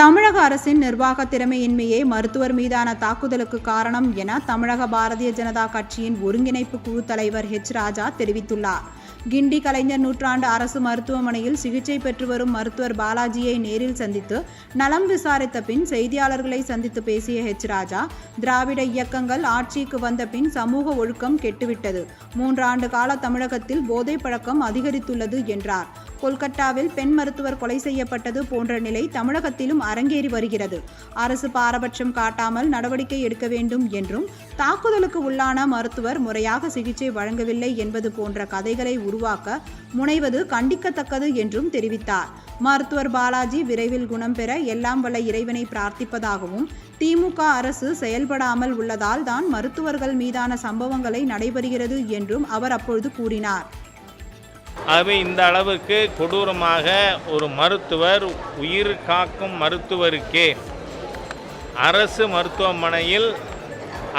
தமிழக அரசின் நிர்வாக திறமையின்மையே மருத்துவர் மீதான தாக்குதலுக்கு காரணம் என தமிழக பாரதிய ஜனதா கட்சியின் ஒருங்கிணைப்பு குழு தலைவர் ஹெச் ராஜா தெரிவித்துள்ளார். கிண்டி கலைஞர் நூற்றாண்டு அரசு மருத்துவமனையில் சிகிச்சை பெற்று வரும் மருத்துவர் பாலாஜியை நேரில் சந்தித்து நலம் விசாரித்த பின் செய்தியாளர்களை சந்தித்து பேசிய ஹெச் ராஜா திராவிட இயக்கங்கள் ஆட்சிக்கு வந்த பின் சமூக ஒழுக்கம் கெட்டுவிட்டது. மூன்றாண்டு கால தமிழகத்தில் போதை பழக்கம் அதிகரித்துள்ளது என்றார். கொல்கத்தாவில் பெண் மருத்துவர் கொலை செய்யப்பட்டது போன்ற நிலை தமிழகத்திலும் அரங்கேறி வருகிறது. அரசு பாரபட்சம் காட்டாமல் நடவடிக்கை எடுக்க வேண்டும் என்றும் தாக்குதலுக்கு உள்ளான மருத்துவர் முறையாக சிகிச்சை வழங்கவில்லை என்பது போன்ற கதைகளை உருவாக்க முனைவது கண்டிக்கத்தக்கது என்றும் தெரிவித்தார். மருத்துவர் பாலாஜி விரைவில் குணம் பெற எல்லாம் வல்ல இறைவனை பிரார்த்திப்பதாகவும் திமுக அரசு செயல்படாமல் உள்ளதால் தான் மருத்துவர்கள் மீதான சம்பவங்களை நடைபெறுகிறது என்றும் அவர் அப்பொழுது கூறினார். ஆகவே இந்த அளவுக்கு கொடூரமாக ஒரு மருத்துவர் உயிர் காக்கும் மருத்துவருக்கே. அரசு மருத்துவமனையில்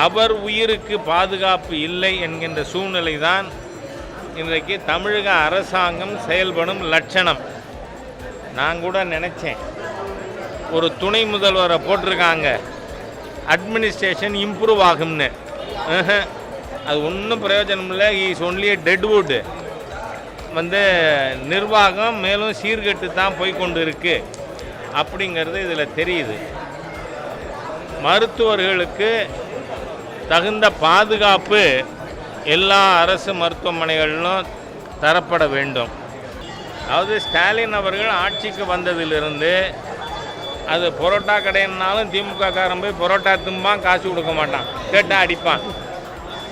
அவர் உயிருக்கு பாதுகாப்பு இல்லை என்கின்ற சூழ்நிலை தான் இன்றைக்கு தமிழக அரசாங்கம் செயல்படும் லட்சணம். நான் கூட நினச்சேன். ஒரு துணை முதல்வரை போட்டிருக்காங்க. அட்மினிஸ்ட்ரேஷன் இம்ப்ரூவ் ஆகும்னு. அது ஒன்றும் பிரயோஜனம் இல்லை இஸ் ஒன்லி டெட்வுட் வந்து நிர்வாகம் மேலும் சீர்கெட்டு தான் போய்க்கொண்டு இருக்கு அப்படிங்கிறது இதில் தெரியுது. மருத்துவர்களுக்கு தகுந்த பாதுகாப்பு எல்லா அரசு மருத்துவமனைகளிலும் தரப்பட வேண்டும். அதாவது ஸ்டாலின் அவர்கள் ஆட்சிக்கு வந்ததிலிருந்து அது பரோட்டா கடைன்னாலும் திமுக காரன் போய் பரோட்டா திம்பான் காசு கொடுக்க மாட்டான் கேட்டால் அடிப்பான்.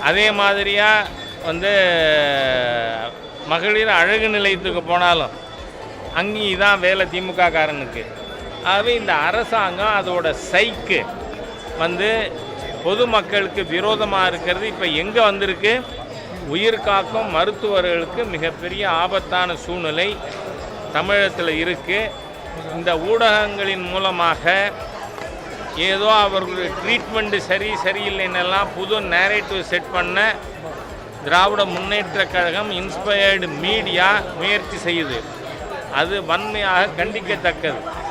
அதே மாதிரியாக வந்து மகளிர் அழகு நிலையத்துக்கு போனாலும் அங்கேயும் தான் வேலை திமுக காரனுக்கு ஆகவே இந்த அரசாங்கம் அதோட சைக்கு வந்து பொதுமக்களுக்கு விரோதமாக இருக்கிறது. இப்போ எங்கே வந்திருக்கு? உயிர் காக்கும் மருத்துவர்களுக்கு மிகப்பெரிய ஆபத்தான சூழ்நிலை தமிழகத்தில் இருக்குது இந்த ஊடகங்களின் மூலமாக ஏதோ அவர்களுடைய ட்ரீட்மெண்ட்டு சரி சரியில்லைன்னெல்லாம் புது நேரேட்டிவ் செட் பண்ண திராவிட முன்னேற்ற கழகம் இன்ஸ்பயர்டு மீடியா முயற்சி செய்யுது. அது வன்மையாக கண்டிக்கத்தக்கது.